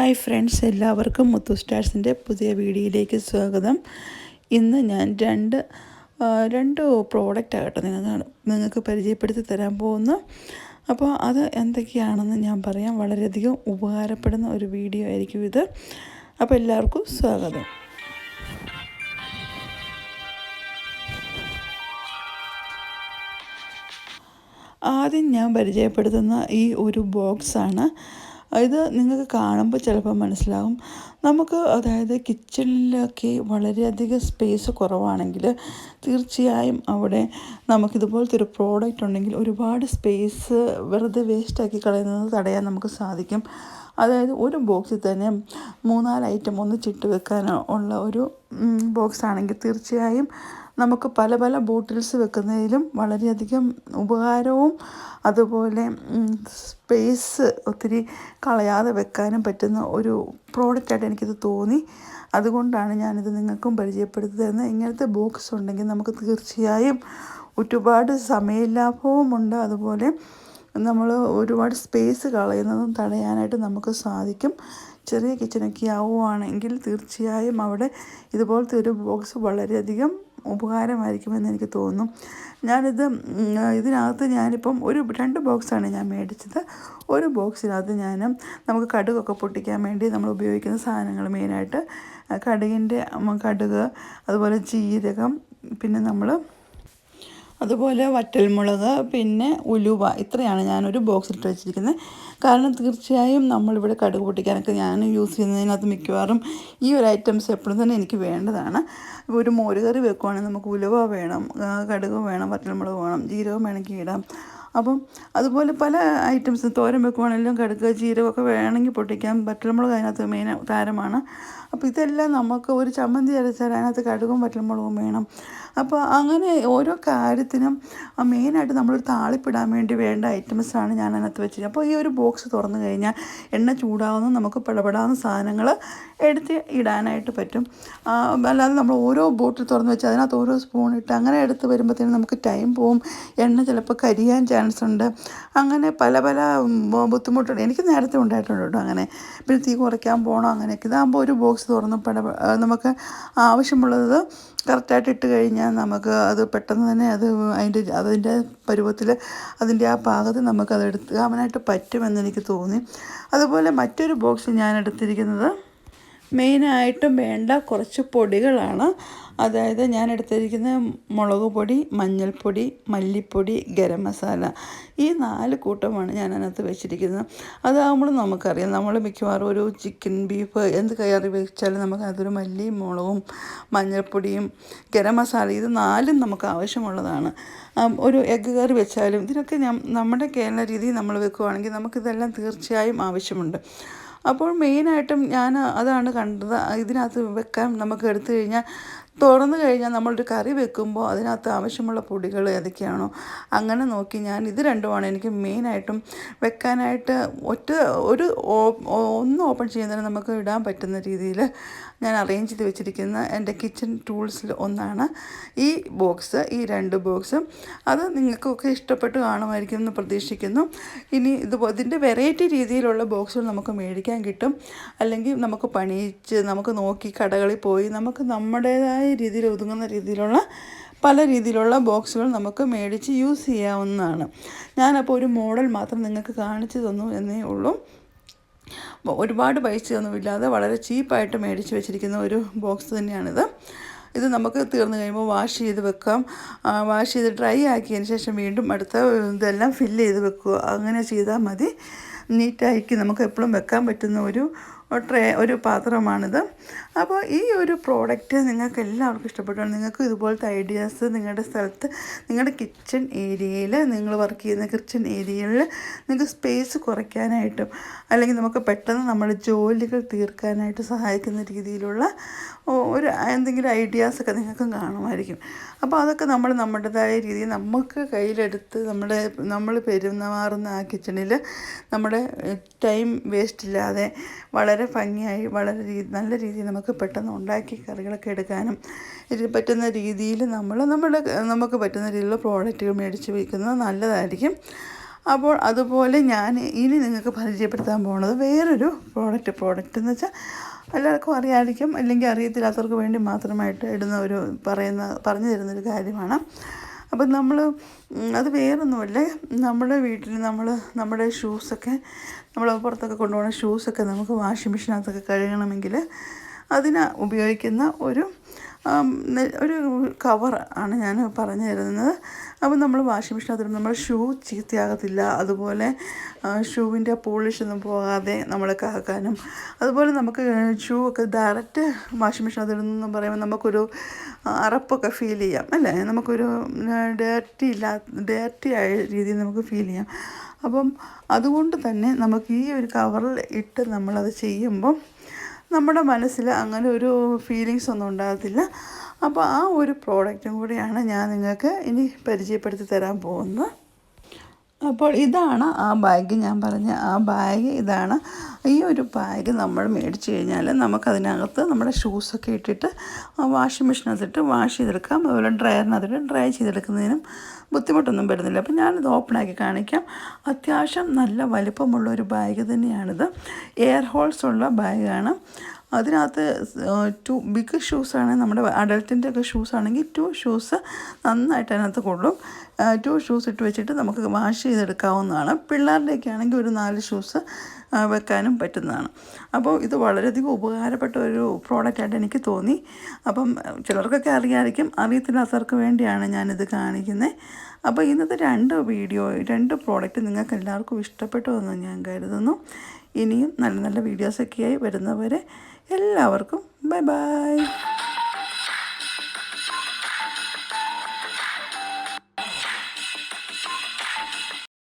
Hi friends എല്ലാവർക്കും മുത്തു സ്റ്റാർസിന്റെ പുതിയ വീഡിയോയിലേക്ക് സ്വാഗതം. ഇന്ന് ഞാൻ രണ്ട് രണ്ട് പ്രോഡക്റ്റ് ആകട്ടെ നിങ്ങൾക്ക് നിങ്ങൾക്ക് പരിചയപ്പെടുത്തി തരാൻ പോകുന്നു. അപ്പോൾ അത് എന്തൊക്കെയാണെന്ന് ഞാൻ പറയാം. വളരെയധികം ഉപകാരപ്പെടുന്ന ഒരു വീഡിയോ ആയിരിക്കും ഇത്. അപ്പോൾ എല്ലാവർക്കും സ്വാഗതം. ആദ്യം ഞാൻ പരിചയപ്പെടുത്തുന്ന ഈ ഒരു ബോക്സാണ് ഇത് നിങ്ങൾക്ക് കാണുമ്പോൾ ചിലപ്പോൾ മനസ്സിലാകും നമുക്ക് അതായത് കിച്ചണിലൊക്കെ വളരെയധികം സ്പേസ് കുറവാണെങ്കിൽ തീർച്ചയായും അവിടെ നമുക്കിതുപോലത്തെ ഒരു പ്രോഡക്റ്റ് ഉണ്ടെങ്കിൽ ഒരുപാട് സ്പേസ് വെറുതെ വേസ്റ്റാക്കി കളയുന്നത് തടയാൻ നമുക്ക് സാധിക്കും. അതായത് ഒരു ബോക്സിൽ തന്നെ മൂന്നാൽ ഐറ്റം ഒന്ന് ചിട്ട് വെക്കാൻ ഉള്ള ഒരു ബോക്സ് ആണെങ്കിൽ തീർച്ചയായും നമുക്ക് പല പല ബോട്ടിൽസ് വെക്കുന്നതിലും വളരെയധികം ഉപകാരവും അതുപോലെ സ്പേസ് ഒത്തിരി കളയാതെ വെക്കാനും പറ്റുന്ന ഒരു പ്രോഡക്റ്റായിട്ട് എനിക്കിത് തോന്നി. അതുകൊണ്ടാണ് ഞാനിത് നിങ്ങൾക്കും പരിചയപ്പെടുത്തുന്നത് ഇങ്ങനത്തെ ബോക്സ് ഉണ്ടെങ്കിൽ നമുക്ക് തീർച്ചയായും ഒരുപാട് സമയലാഭവുമുണ്ട്. അതുപോലെ നമ്മൾ ഒരുപാട് സ്പേസ് കളയുന്നതും തടയാനായിട്ട് നമുക്ക് സാധിക്കും. ചെറിയ കിച്ചനൊക്കെ ആവുകയാണെങ്കിൽ തീർച്ചയായും അവിടെ ഇതുപോലത്തെ ഒരു ബോക്സ് വളരെയധികം ഉപകാരമായിരിക്കുമെന്ന് എനിക്ക് തോന്നുന്നു. ഞാനിത് ഇതിനകത്ത് ഞാനിപ്പം ഒരു രണ്ട് ബോക്സാണ് ഞാൻ മേടിച്ചത്. ഒരു ബോക്സിനകത്ത് ഞാൻ നമുക്ക് കടുകൊക്കെ പൊട്ടിക്കാൻ വേണ്ടി നമ്മൾ ഉപയോഗിക്കുന്ന സാധനങ്ങൾ മെയിനായിട്ട് കടുകിന്റെ കടുക് അതുപോലെ ജീരകം പിന്നെ നമ്മൾ അതുപോലെ വറ്റൽമുളക് പിന്നെ ഉലുവ ഇത്രയാണ് ഞാനൊരു ബോക്സിലിട്ട് വെച്ചിരിക്കുന്നത്. കാരണം തീർച്ചയായും നമ്മളിവിടെ കടുക് പൊട്ടിക്കാനൊക്കെ ഞാൻ യൂസ് ചെയ്യുന്നതിനകത്ത് മിക്കവാറും ഈ ഒരു ഐറ്റംസ് എപ്പോഴും തന്നെ എനിക്ക് വേണ്ടതാണ്. ഒരു മോരുകറി വെക്കുവാണെങ്കിൽ നമുക്ക് ഉലുവ വേണം കടുക് വേണം വറ്റൽമുളക് വേണം ജീരകം വേണമെങ്കിൽ ഇടാം. അപ്പം അതുപോലെ പല ഐറ്റംസ് തോരൻ വെക്കുവാണെങ്കിലും കടുക് ജീരകമൊക്കെ വേണമെങ്കിൽ പൊട്ടിക്കാം. വറ്റൽമുളക് അതിനകത്ത് മെയിൻ താരമാണ്. അപ്പോൾ ഇതെല്ലാം നമുക്ക് ഒരു ചമ്മന്തി അരച്ചാൽ അതിനകത്ത് കടുകും വറ്റൽമുളകും വേണം. അപ്പോൾ അങ്ങനെ ഓരോ കാര്യത്തിനും മെയിനായിട്ട് നമ്മളൊരു താളിപ്പിടാൻ വേണ്ടി വേണ്ട ഐറ്റംസാണ് ഞാൻ അതിനകത്ത് വെച്ചത് അപ്പോൾ ഈ ഒരു ബോക്സ് തുറന്നു കഴിഞ്ഞാൽ എണ്ണ ചൂടാവുന്ന നമുക്ക് പിടപെടാവുന്ന സാധനങ്ങൾ എടുത്ത് ഇടാനായിട്ട് പറ്റും. അല്ലാതെ നമ്മൾ ഓരോ ബോട്ടിൽ തുറന്ന് വെച്ച് അതിനകത്ത് ഓരോ സ്പൂൺ ഇട്ട് അങ്ങനെ എടുത്ത് വരുമ്പോഴത്തേനും നമുക്ക് ടൈം പോവും. എണ്ണ ചിലപ്പോൾ കരിയാൻ ചാൻസ് ഉണ്ട്. അങ്ങനെ പല പല ബുദ്ധിമുട്ടുണ്ട് എനിക്ക് നേരത്തെ ഉണ്ടായിട്ടുണ്ട് കേട്ടോ അങ്ങനെ. പിന്നെ തീ കുറയ്ക്കാൻ പോകണം അങ്ങനെയൊക്കെ. ഇതാകുമ്പോൾ ഒരു ബോക്സ് തുറന്ന് നമുക്ക് ആവശ്യമുള്ളത് കറക്റ്റായിട്ട് ഇട്ട് കഴിഞ്ഞാൽ നമുക്ക് അത് പെട്ടെന്ന് തന്നെ അത് അതിന്റെ അതിന്റെ പരുവത്തിൽ അതിന്റെ ആ പാകത്തിൽ നമുക്കത് എടുക്കാനായിട്ട് പറ്റുമെന്ന് എനിക്ക് തോന്നി. അതുപോലെ മറ്റൊരു ബോക്സ് ഞാൻ എടുത്തിരിക്കുന്നത് മെയിനായിട്ടും വേണ്ട കുറച്ച് പൊടികളാണ്. അതായത് ഞാൻ എടുത്തിരിക്കുന്ന മുളക് പൊടി മഞ്ഞൾപ്പൊടി മല്ലിപ്പൊടി ഗരം മസാല ഈ നാല് കൂട്ടമാണ് ഞാൻ അതിനകത്ത് വെച്ചിരിക്കുന്നത്. അതാകുമ്പോൾ നമുക്കറിയാം. നമ്മൾ മിക്കവാറും ഒരു ചിക്കൻ ബീഫ് എന്ത് കയറി വെച്ചാലും നമുക്ക് അതൊരു മല്ലിയും മുളകും മഞ്ഞൾപ്പൊടിയും ഗരം മസാല ഇത് നാലും നമുക്ക് ആവശ്യമുള്ളതാണ്. ഒരു എഗ്ഗ് കറി വെച്ചാലും ഇതിനൊക്കെ നമ്മുടെ കേരള രീതി നമ്മൾ വെക്കുവാണെങ്കിൽ നമുക്കിതെല്ലാം തീർച്ചയായും ആവശ്യമുണ്ട്. അപ്പോൾ മെയിനായിട്ടും ഞാൻ അതാണ് കണ്ടത്. ഇതിനകത്ത് വെക്കാൻ നമുക്ക് എടുത്തു കഴിഞ്ഞാൽ തുറന്നു കഴിഞ്ഞാൽ നമ്മളൊരു കറി വെക്കുമ്പോൾ അതിനകത്ത് ആവശ്യമുള്ള പൊടികൾ ഏതൊക്കെയാണോ അങ്ങനെ നോക്കി ഞാൻ ഇത് രണ്ടുമാണ് എനിക്ക് മെയിനായിട്ടും വെക്കാനായിട്ട് ഒറ്റ ഒരു ഒന്ന് ഓപ്പൺ ചെയ്യുന്നതിന് നമുക്ക് ഇടാൻ പറ്റുന്ന രീതിയിൽ ഞാൻ അറേഞ്ച് ചെയ്ത് വെച്ചിരിക്കുന്ന എന്റെ കിച്ചൺ ടൂൾസിൽ ഒന്നാണ് ഈ ബോക്സ് ഈ രണ്ട് ബോക്സും. അത് നിങ്ങൾക്കൊക്കെ ഇഷ്ടപ്പെട്ട് കാണുമായിരിക്കും എന്ന് പ്രതീക്ഷിക്കുന്നു. ഇനി ഇത് ഇതിന്റെ വെറൈറ്റി രീതിയിലുള്ള ബോക്സുകൾ നമുക്ക് മേടിക്കാൻ കിട്ടും. അല്ലെങ്കിൽ നമുക്ക് പണിയിച്ച് നമുക്ക് നോക്കി കടകളിൽ പോയി നമുക്ക് നമ്മുടേതായ രീതിയിൽ ഒതുങ്ങുന്ന രീതിയിലുള്ള പല രീതിയിലുള്ള ബോക്സുകൾ നമുക്ക് മേടിച്ച് യൂസ് ചെയ്യാവുന്നതാണ്. ഞാനപ്പോൾ ഒരു മോഡൽ മാത്രം നിങ്ങൾക്ക് കാണിച്ചു തന്നു എന്നേ ഉള്ളൂ. ഒരുപാട് പൈസയൊന്നുമില്ലാതെ വളരെ ചീപ്പായിട്ട് മേടിച്ച് വെച്ചിരിക്കുന്ന ഒരു ബോക്സ് തന്നെയാണിത്. ഇത് നമുക്ക് തീർന്നു കഴിയുമ്പോൾ വാഷ് ചെയ്ത് വെക്കാം. വാഷ് ചെയ്ത് ഡ്രൈ ആക്കിയതിന് ശേഷം വീണ്ടും അടുത്ത ഇതെല്ലാം ഫില്ല് ചെയ്ത് വെക്കുക. അങ്ങനെ ചെയ്താൽ മതി. നീറ്റായിരിക്കും നമുക്ക് എപ്പോഴും വെക്കാൻ പറ്റുന്ന ഒരു ട്രേ ഒരു പാത്രമാണിത്. അപ്പോൾ ഈ ഒരു പ്രോഡക്റ്റ് നിങ്ങൾക്ക് എല്ലാവർക്കും ഇഷ്ടപ്പെട്ടു. നിങ്ങൾക്ക് ഇതുപോലത്തെ ഐഡിയാസ് നിങ്ങളുടെ സ്ഥലത്ത് നിങ്ങളുടെ കിച്ചൺ ഏരിയയിൽ നിങ്ങൾ വർക്ക് ചെയ്യുന്ന കിച്ചൺ ഏരിയയിൽ നിങ്ങൾക്ക് സ്പേസ് കുറയ്ക്കാനായിട്ടും അല്ലെങ്കിൽ നമുക്ക് പെട്ടെന്ന് നമ്മുടെ ജോലികൾ തീർക്കാനായിട്ട് സഹായിക്കുന്ന രീതിയിലുള്ള ഒരു എന്തെങ്കിലും ഐഡിയാസൊക്കെ നിങ്ങൾക്ക് കാണുമായിരിക്കും. അപ്പോൾ അതൊക്കെ നമ്മൾ നമ്മുടേതായ രീതിയിൽ നമുക്ക് കയ്യിലെടുത്ത് നമ്മുടെ നമ്മൾ പെരുമാറുന്ന ആ കിച്ചണിൽ നമ്മുടെ ടൈം വേസ്റ്റ് ഇല്ലാതെ വളരെ ഭംഗിയായി വളരെ രീതി നല്ല രീതിയിൽ നമുക്ക് പെട്ടെന്ന് ഉണ്ടാക്കി കറികളൊക്കെ എടുക്കാനും ഇത് പറ്റുന്ന രീതിയിൽ നമ്മൾ നമ്മുടെ നമുക്ക് പറ്റുന്ന രീതിയിലുള്ള പ്രോഡക്റ്റുകൾ മേടിച്ച് വയ്ക്കുന്നത് നല്ലതായിരിക്കും. അപ്പോൾ അതുപോലെ ഞാൻ ഇനി നിങ്ങൾക്ക് പരിചയപ്പെടുത്താൻ പോകുന്നത് വേറൊരു പ്രോഡക്റ്റ് പ്രോഡക്റ്റ് എന്ന് വെച്ചാൽ എല്ലാവർക്കും അറിയാമായിരിക്കും അല്ലെങ്കിൽ അറിയത്തില്ലാത്തവർക്ക് വേണ്ടി മാത്രമായിട്ട് ഇടുന്ന ഒരു പറയുന്ന പറഞ്ഞു തരുന്നൊരു കാര്യമാണ്. അപ്പം നമ്മൾ അത് വേറൊന്നുമല്ല. നമ്മുടെ വീട്ടിൽ നമ്മൾ നമ്മുടെ ഷൂസൊക്കെ നമ്മൾ പുറത്തൊക്കെ കൊണ്ടുപോകുന്ന ഷൂസൊക്കെ നമുക്ക് വാഷിംഗ് മെഷീനകത്തൊക്കെ കഴുകണമെങ്കിൽ അതിന് ഉപയോഗിക്കുന്ന ഒരു ഒരു കവർ ആണ് ഞാൻ പറഞ്ഞു തരുന്നത്. അപ്പം നമ്മൾ വാഷിംഗ് മെഷീനകത്ത് നമ്മൾ ഷൂ ചീത്തയാകത്തില്ല. അതുപോലെ ഷൂവിന്റെ പോളിഷ് ഒന്നും പോകാതെ നമ്മൾ കാക്കാനും അതുപോലെ നമുക്ക് ഷൂ ഒക്കെ ഡയറക്റ്റ് വാഷിംഗ് മെഷീനകത്ത് ഇടുന്നു പറയുമ്പോൾ നമുക്കൊരു അറപ്പൊക്കെ ഫീൽ ചെയ്യാം അല്ലേ? നമുക്കൊരു ഡേർട്ടി ഇല്ലാ ഡേർട്ടി ആയ രീതിയിൽ നമുക്ക് ഫീൽ ചെയ്യാം. അപ്പം അതുകൊണ്ട് തന്നെ നമുക്ക് ഈ ഒരു കവറിൽ ഇട്ട് നമ്മളത് ചെയ്യുമ്പം നമ്മുടെ മനസ്സിൽ അങ്ങനെ ഒരു ഫീലിങ്സ് ഒന്നും ഉണ്ടാകത്തില്ല. അപ്പോൾ ആ ഒരു പ്രോഡക്റ്റും കൂടിയാണ് ഞാൻ നിങ്ങൾക്ക് ഇനി പരിചയപ്പെടുത്തി തരാൻ പോകുന്നത്. അപ്പോൾ ഇതാണ് ആ ബാഗ്. ഞാൻ പറഞ്ഞ ആ ബാഗ് ഇതാണ്. ഈ ഒരു ബാഗ് നമ്മൾ മേടിച്ച് കഴിഞ്ഞാൽ നമുക്കതിനകത്ത് നമ്മുടെ ഷൂസൊക്കെ ഇട്ടിട്ട് വാഷിംഗ് മെഷീനകത്തിട്ട് വാഷ് ചെയ്തെടുക്കാം. അതുപോലെ ഡ്രയറിനകത്തിട്ട് ഡ്രൈ ചെയ്തെടുക്കുന്നതിനും ബുദ്ധിമുട്ടൊന്നും വരുന്നില്ല. അപ്പോൾ ഞാനിത് ഓപ്പണാക്കി കാണിക്കാം. അത്യാവശ്യം നല്ല വലിപ്പമുള്ള ഒരു ബാഗ് തന്നെയാണിത്. എയർ ഹോൾസ് ഉള്ള ബാഗാണ്. അതിനകത്ത് ടു ബിഗ് ഷൂസാണ് നമ്മുടെ അഡൽട്ടിന്റെ ഒക്കെ ഷൂസ് ആണെങ്കിൽ ടു ഷൂസ് നന്നായിട്ട് അതിനകത്ത് കൊള്ളും. ടു ഷൂസ് ഇട്ട് വെച്ചിട്ട് നമുക്ക് വാഷ് ചെയ്തെടുക്കാവുന്നതാണ്. പിള്ളേരുടെയൊക്കെ ആണെങ്കിൽ ഒരു നാല് ഷൂസ് വെക്കാനും പറ്റുന്നതാണ്. അപ്പോൾ ഇത് വളരെയധികം ഉപകാരപ്പെട്ട ഒരു പ്രോഡക്റ്റായിട്ട് എനിക്ക് തോന്നി. അപ്പം ചിലർക്കൊക്കെ അറിയാമായിരിക്കും അറിയത്തില്ലാത്തവർക്ക് വേണ്ടിയാണ് ഞാനിത് കാണിക്കുന്നത് അപ്പോൾ ഇന്നത്തെ രണ്ട് വീഡിയോ രണ്ട് പ്രോഡക്റ്റ് നിങ്ങൾക്ക് എല്ലാവർക്കും ഇഷ്ടപ്പെട്ടു എന്ന് ഞാൻ കരുതുന്നു. ഇനിയും നല്ല നല്ല വീഡിയോസൊക്കെയായി വരുന്നവരെ എല്ലാവർക്കും ബൈ ബൈ.